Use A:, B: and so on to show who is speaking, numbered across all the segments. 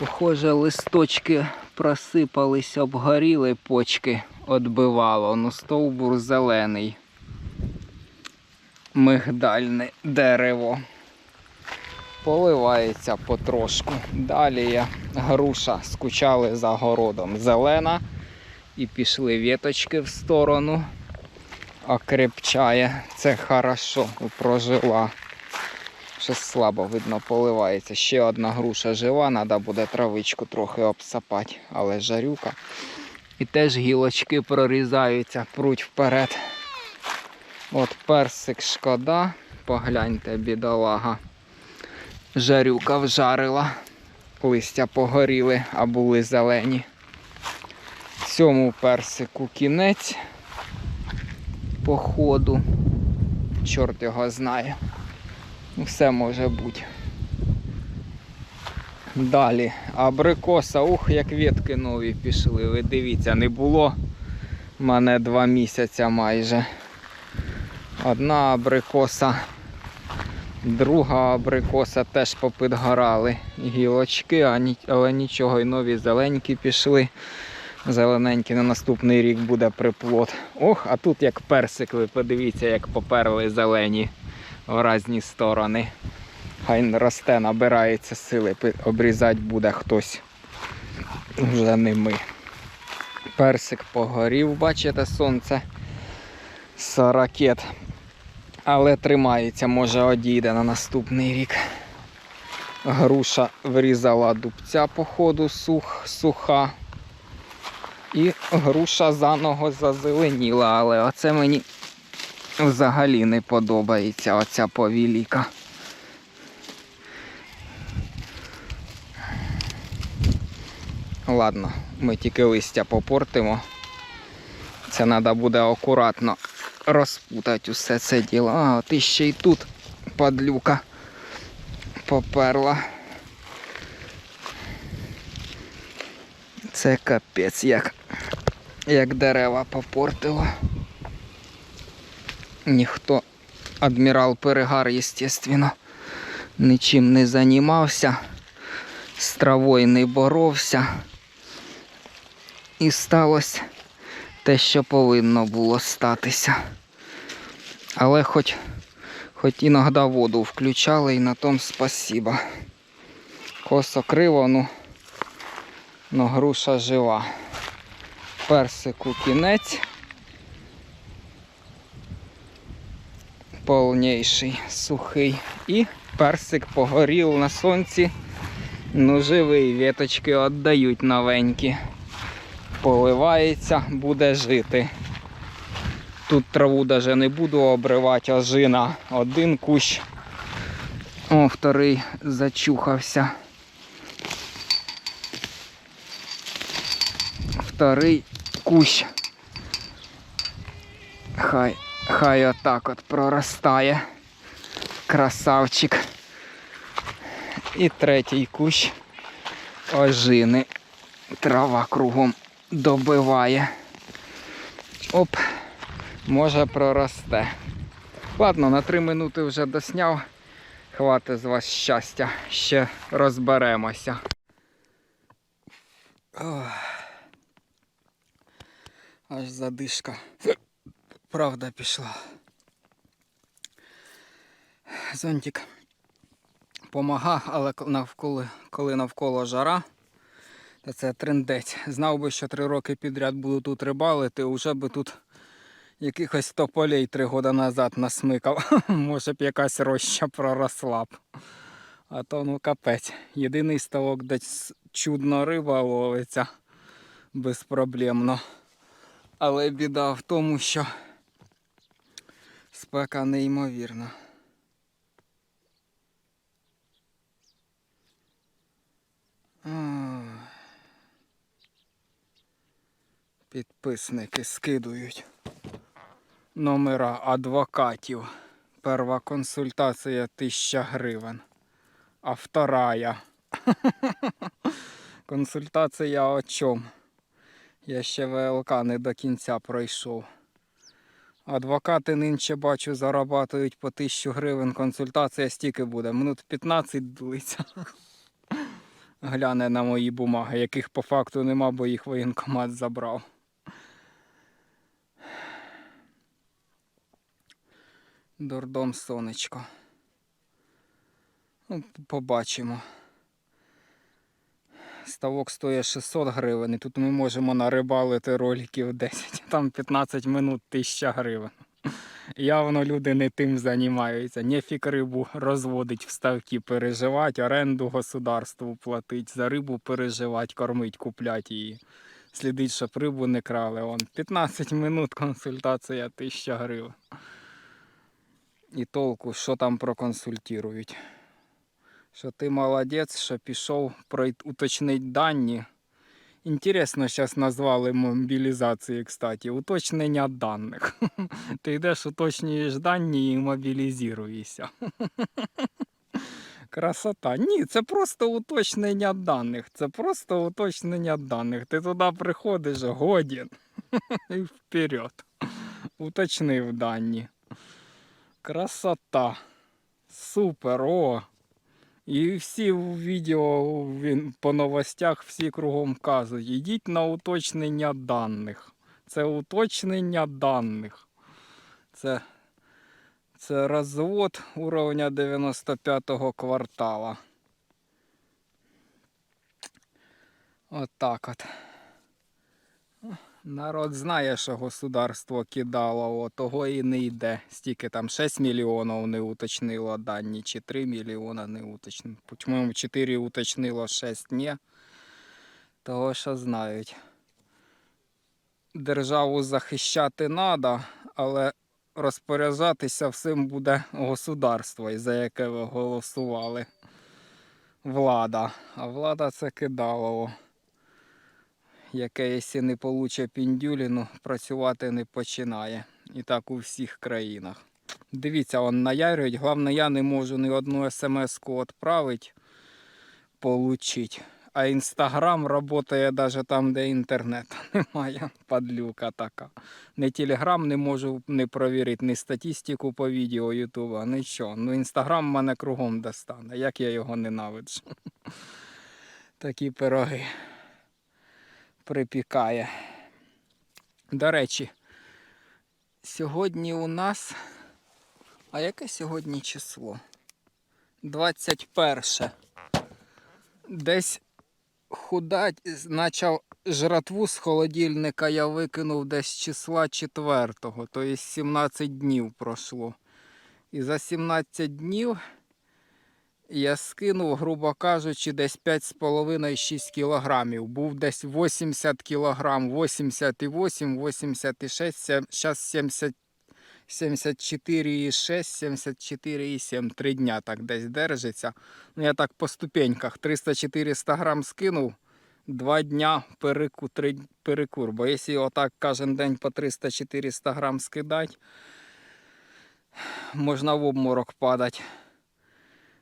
A: Похоже, листочки просипались, обгоріли, почки відбивало. Ну, стовбур зелений. Мигдальне дерево. Поливається потрошку. Далі є груша, скучали за городом. Зелена. І пішли віточки в сторону. Окрепчає. Це хорошо. Прожила. Щось слабо видно поливається. Ще одна груша жива, треба буде травичку трохи обсапати, але жарюка. І теж гілочки прорізаються, пруть вперед. От персик шкода. Погляньте, бідолага. Жарюка вжарила. Листя погоріли, а були зелені. Цьому персику кінець походу. Чорт його знає. Все може бути. Далі абрикоса, ух, як ветки нові пішли. Ви дивіться, не було в мене два місяця майже. Одна абрикоса, друга абрикоса теж попідгорали. Гілочки, але нічого, і нові зеленькі пішли. Зелененький на наступний рік буде приплод. Ох, а тут як персик, ви подивіться, як поперли зелені в різні сторони. Хай росте, набирається сили, обрізати буде хтось. Вже не ми. Персик погорів, бачите, сонце з. Але тримається, може одійде на наступний рік. Груша врізала дубця, походу, сух, суха. І груша заново зазеленіла, але оце мені взагалі не подобається оця повіліка. Ладно, ми тільки листя попортимо. Це треба буде акуратно розпутати усе це діло. А, ти ще й тут падлюка поперла. Це капець, як, як дерева попортило. Ніхто, адмірал Перегар, естественно, нічим не займався, з травою не боровся. І сталося те, що повинно було статися. Але хоч, хоч іноді воду включали і на тому спасіба. Косо криво, ну, но груша жива. Персику кінець. Повніший, сухий. І персик погорів на сонці. Ну, живий, віточки віддають новенькі. Поливається, буде жити. Тут траву навіть не буду обривати, ожина. Один кущ. О, вторий зачухався. Вторий кущ. Хай, хай отак от проростає. Красавчик. І третій кущ ожини. Трава кругом добиває. Оп, може проросте. Ладно, на три минути вже досняв. Хватить з вас щастя. Ще розберемося. Аж задишка. Правда пішла. Зонтик помага, але навколо, коли навколо жара, то це трендець. Знав би, що три роки підряд буду тут рибалити, уже би тут якихось тополей три роки назад насмикав. Може б якась роща проросла б. А то ну капець. Єдиний ставок, де чудно риба ловиться безпроблемно. Але біда в тому, що спека неймовірна. Підписники скидують номера адвокатів. Перша консультація 1000 гривень, а вторая. Консультація о чому? Я ще ВЛК не до кінця пройшов. Адвокати нинче бачу зарабатують по 1000 гривень. Консультація стільки буде. Минут 15 длиться. гляне на мої бумаги, яких по факту нема, бо їх воєнкомат забрав. Дурдом сонечко. Ну, побачимо. Ставок стоїть 600 гривень, і тут ми можемо нарибалити роликів 10, там 15 минут 1000 гривень. Явно люди не тим займаються. Нефік рибу розводить в ставки, переживати, оренду государству платить, за рибу переживати, кормить, куплять її. Слідить, щоб рибу не крали. Вон 15 минут консультація 1000 гривень. І толку, що там проконсультують. Що ти молодець, що пішов уточнить дані. Інтересно, зараз назвали мобілізації, кстати, уточнення даних. Ти йдеш, уточнюєш дані і мобілізуєшся. Красота. Ні, це просто уточнення даних. Це просто уточнення даних. Ти туди приходиш, годен. І вперед. Уточнив дані. Красота. Супер, о. І всі в відео він, по новостях всі кругом кажуть, йдіть на уточнення даних. Це уточнення даних. Це, це розвод уровня 95-го квартала. Отак от. Народ знає, що государство кидало, о, того і не йде. Стільки там 6 мільйонів не уточнило дані, чи 3 мільйона не уточнило. По-моєму, 4 уточнило, 6 ні. Того що знають. Державу захищати треба, але розпоряджатися всім буде государство, за яке ви голосували. Влада. А влада це кидало. Яке, якщо не получе піндюліну, працювати не починає. І так у всіх країнах. Дивіться, он наярюють. Головне, я не можу ні одну смс-ку відправити, получить. А інстаграм працює навіть там, де інтернету немає. Падлюка така. Не телеграм не можу не провірити, ні статистику по відео Ютуба, нічого. Ну інстаграм мене кругом достане. Як я його ненавиджу. Такі пироги припікає. До речі, сьогодні у нас. А яке сьогодні число? 21. Десь худать, почав жратву з холодильника я викинув десь числа 4, тобто 17 днів пройшло. І за 17 днів я скинув, грубо кажучи, десь 5,5-6 кілограмів. Був десь 80 кілограм, 88, 86, зараз 70, 74,6, 74,7. Три дня так десь держиться. Ну, я так по ступеньках 300-400 грам скинув. Два дня переку, перекур. Бо якщо отак кожен день по 300-400 грам скидати, можна в обморок падати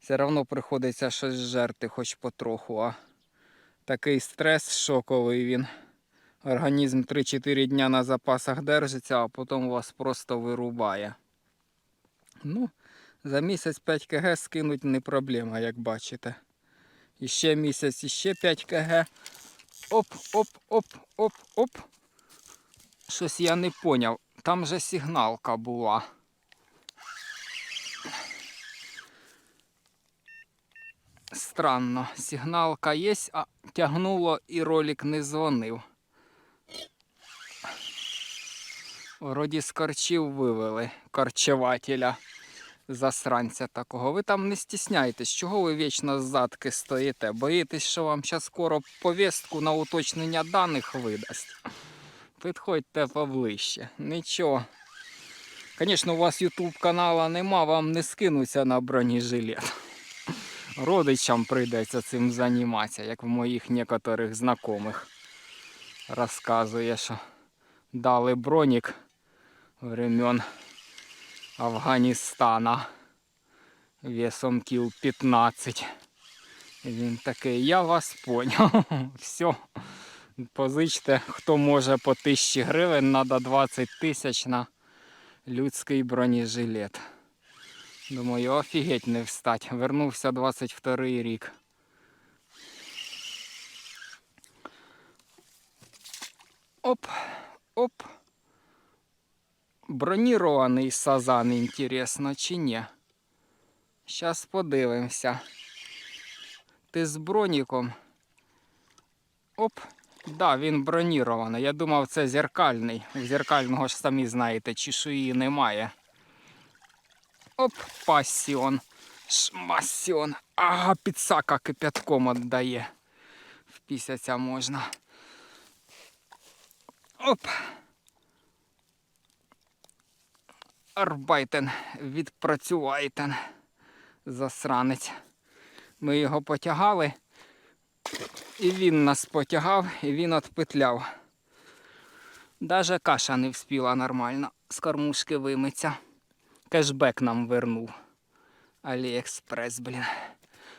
A: все одно приходиться щось жерти, хоч потроху. А такий стрес шоковий він. Організм 3-4 дня на запасах держиться, а потім вас просто вирубає. Ну, за місяць 5 кг скинуть не проблема, як бачите. І ще місяць, і ще 5 кг. Оп, оп, оп, оп, оп. Щось я не поняв. Там же сигналка була. Странно, сигналка є, а тягнуло і ролик не дзвонив. Вроді з корчів вивели корчевателя засранця такого. Ви там не стісняйтесь, чого ви вічно ззадки стоїте? Боїтесь, що вам зараз скоро повістку на уточнення даних видасть. Підходьте поближче. Нічого. Звісно, у вас YouTube канала нема, вам не скинуться на бронежилет родичам прийдеться цим займатися, як в моїх некоторих знайомих. Розказує, що дали бронік времен Афганістана весом кіл 15. Він такий, я вас поняв. Все. Позичте, хто може по 1000 гривень, треба 20 тисяч на людський бронежилет. Думаю, офігеть не встать. Вернувся 22 рік. Оп, оп. Бронірований сазан, інтересно, чи ні? Зараз подивимося. Ти з броніком. Оп, да, він бронірований. Я думав, це зеркальний. У зеркального ж самі знаєте, чешуї немає. Оп, пасіон. Шмасіон. Ага, підсака кипятком віддає. Впісяться можна. Оп. Арбайтен, відпрацювайтен. Засранець. Ми його потягали. І він нас потягав, і він отпетляв. Даже каша не вспіла нормально з кормушки вимиться. Кешбек нам вернув. Аліекспрес, блін.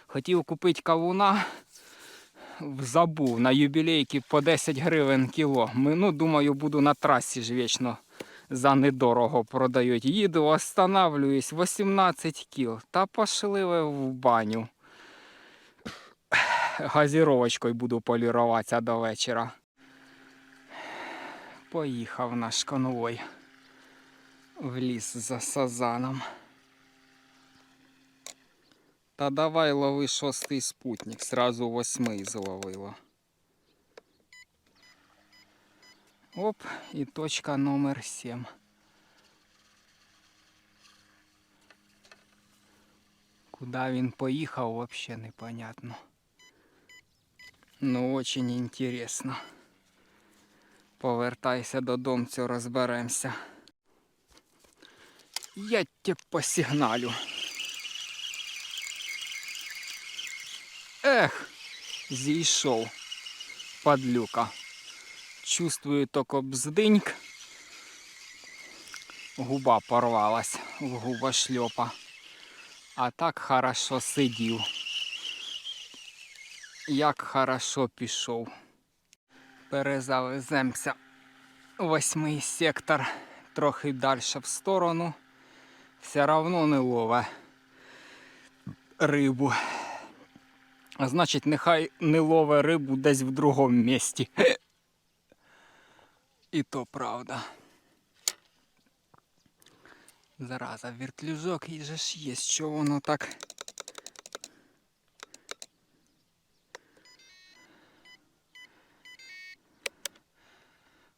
A: Хотів купити кавуна, забув на юбілейки по 10 гривень кіло. Ну, думаю, буду на трасі ж вічно за недорого продають. Їду, останавливаюсь, 18 кіл. Та пошли ви в баню. Газіровочкою буду поліруватися до вечора. Поїхав наш конвой в ліс за сазаном. Та давай лови шостий спутник, сразу восьмий зловила. Оп, і точка номер 7. Куда він поїхав, вообще непонятно. Ну, очень интересно. Повертайся додому, розберемося. Я тебе посигналю. Ех, зійшов, падлюка. Чувствую тільки бздиньк. Губа порвалась в губошльопа. А так хорошо сидів. Як хорошо пішов. Перезавеземося. Восьмий сектор трохи далі в сторону. Все равно не лове рибу. А значить, нехай не лове рибу десь в другому місці. І то правда. Зараза, вертлюжок і же ж є, що воно так.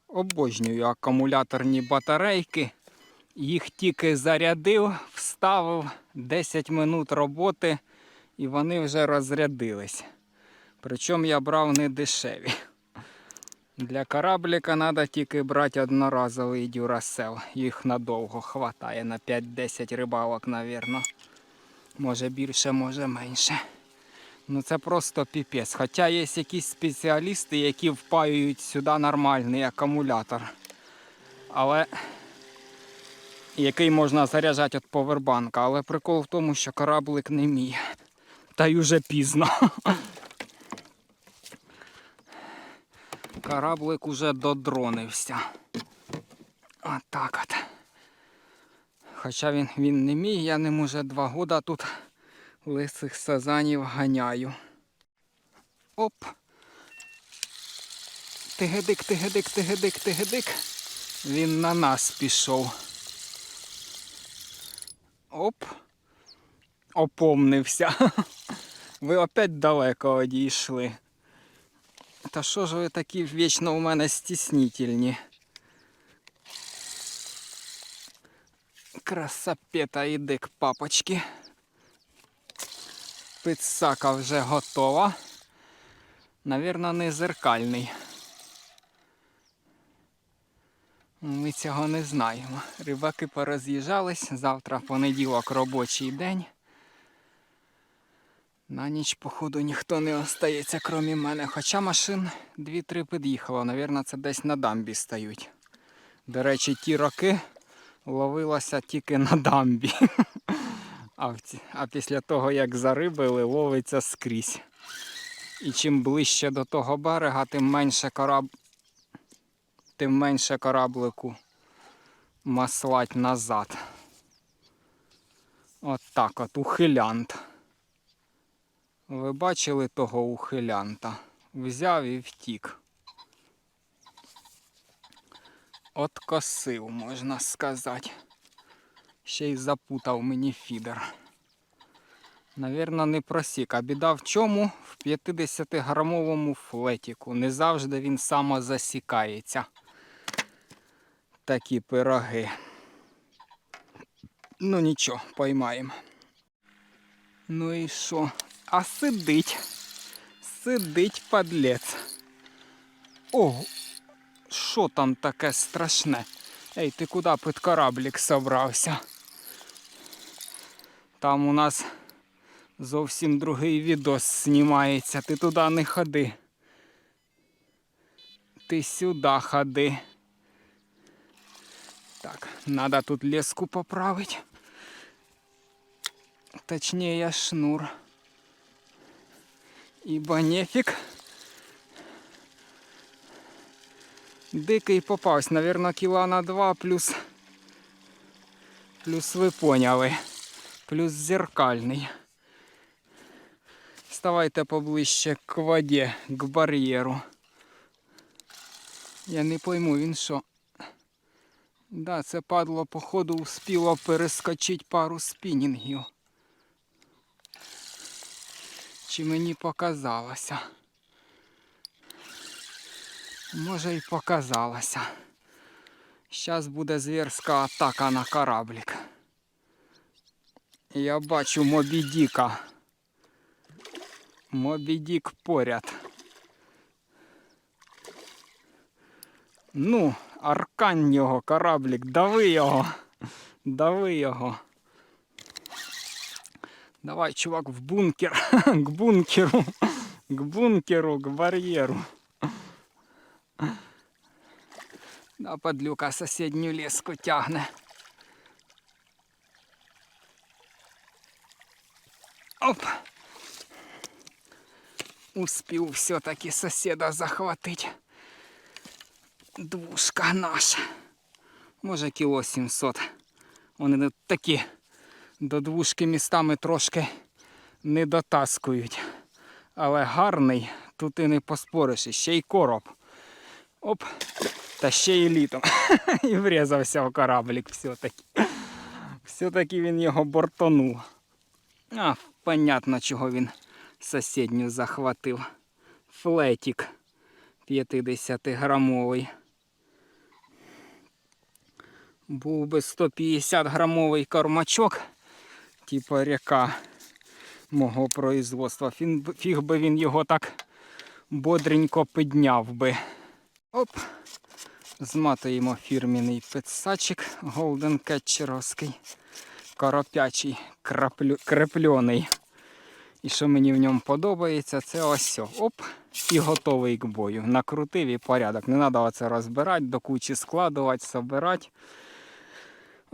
A: Обожнюю акумуляторні батарейки. Їх тільки зарядив, вставив 10 минут роботи і вони вже розрядились. Причому я брав не дешеві. Для кораблика треба тільки брати одноразовий дюрасел. Їх надовго хватає на 5-10 рибалок, напевно. Може більше, може менше. Ну це просто піпець. Хоча є якісь спеціалісти, які впаюють сюди нормальний акумулятор. Але який можна заряджати від повербанка. Але прикол в тому, що кораблик не мій. Та й уже пізно. Кораблик уже додронився. Отак от. Хоча він, він не мій, я ним уже два года тут лисих сазанів ганяю. Оп. Тигедик, тигедик, тигедик, тигедик. Він на нас пішов. Оп. Опомнився. Ви опять далеко одійшли. Та що ж ви такі вічно у мене стіснительні? Красапета іди к папочки. Підсака вже готова. Навірно, не зеркальний. Ми цього не знаємо. Рибаки пороз'їжджались. Завтра понеділок робочий день. На ніч, походу, ніхто не остається, крім мене. Хоча машин 2-3 під'їхало. Навірно, це десь на дамбі стають. До речі, ті роки ловилося тільки на дамбі. А, а після того, як зарибили, ловиться скрізь. І чим ближче до того берега, тим менше кораб... тим менше кораблику маслать назад. От так от, ухилянт. Ви бачили того ухилянта? Взяв і втік. откосив, можна сказати. Ще й запутав мені фідер. Навірно, не просік. А біда в чому? В 50-грамовому флетіку. Не завжди він самозасікається. Такі пироги. Ну нічого, поймаємо. Ну і що? А сидить. Сидить подлець. Ого, що там таке страшне? Ей, ти куди під кораблік собрався? Там у нас зовсім другий відос знімається. Ти туди не ходи. Ти сюди ходи. Так, надо тут леску поправить. Точнее, шнур. Ибо нефиг. Дикий попався, наверное, кіла на два плюс. Плюс ви поняли. Плюс зеркальний. Ставайте поближче к воді, к бар'єру. Я не пойму, він що. Да, це падло, походу, успіло перескочити пару спінінгів. Чи мені показалося? Може й показалося. Зараз буде звірська атака на кораблік. Я бачу Мобі Діка. Мобі поряд. Ну, аркань його, кораблік, дави його. Дави його. Давай, чувак, в бункер. К бункеру. К бункеру, к бар'єру. Да, подлюка сусідню леску тягне. Оп. Успів все-таки сусіда захватить. Двушка наша. Може кіло 700. Вони такі до двушки містами трошки не дотаскують. Але гарний, тут і не поспориш, ще й короб. Оп, та ще й літом. І врізався в кораблік все-таки. Все-таки він його бортонув. А, понятно, чого він сусідню захватив. Флетік 50-грамовий. Був би 150 грамовий кормачок, типу ряка мого производства. Фіг би він його так бодренько підняв би. Оп. Зматуємо фірміний пицачик Golden Кетчеровський. Коропячий, краплю, крепльоний. І що мені в ньому подобається, це ось. Оп, і готовий к бою. Накрутив і порядок. Не треба оце розбирати, до кучі складувати, собирати.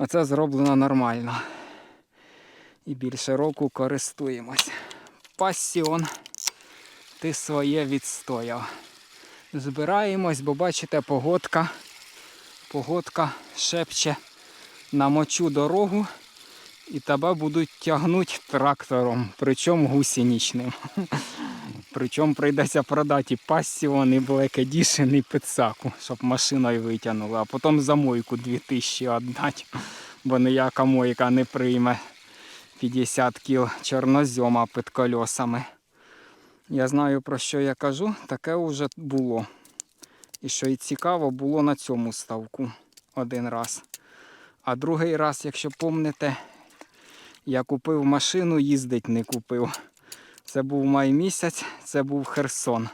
A: Оце зроблено нормально. І більше року користуємось. Пасіон, ти своє відстояв. Збираємось, бо бачите, погодка. Погодка шепче на мочу дорогу і тебе будуть тягнути трактором, причому гусеничним. Причому прийдеться продати і пасіон, і Black Edition, і пицаку, щоб машиною витягнули, а потім за мойку 2000 віддати, бо ніяка мойка не прийме 50 кіл чорнозьома під колесами. Я знаю про що я кажу, таке вже було. І що і цікаво, було на цьому ставку один раз. А другий раз, якщо помните, я купив машину, їздить не купив. Це був май місяць, це був Херсон.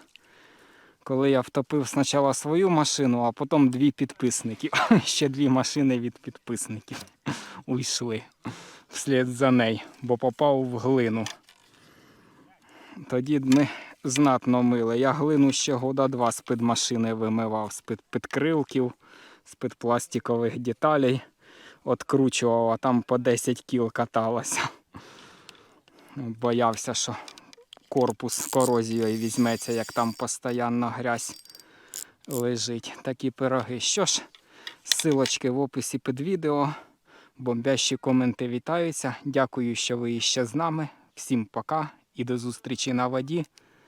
A: Коли я втопив спочатку свою машину, а потім дві підписників. Ще дві машини від підписників уйшли вслід за нею, бо попав в глину. Тоді ми знатно мили. Я глину ще года два з-під машини вимивав, з-під підкрилків, з-під пластикових деталей. Откручував, а там по 10 кіл каталося. Боявся, що корпус корозією візьметься, як там постійно грязь лежить. Такі пироги. Що ж, силочки в описі під відео. Бомбящі коменти вітаються. Дякую, що ви ще з нами. Всім пока і до зустрічі на воді.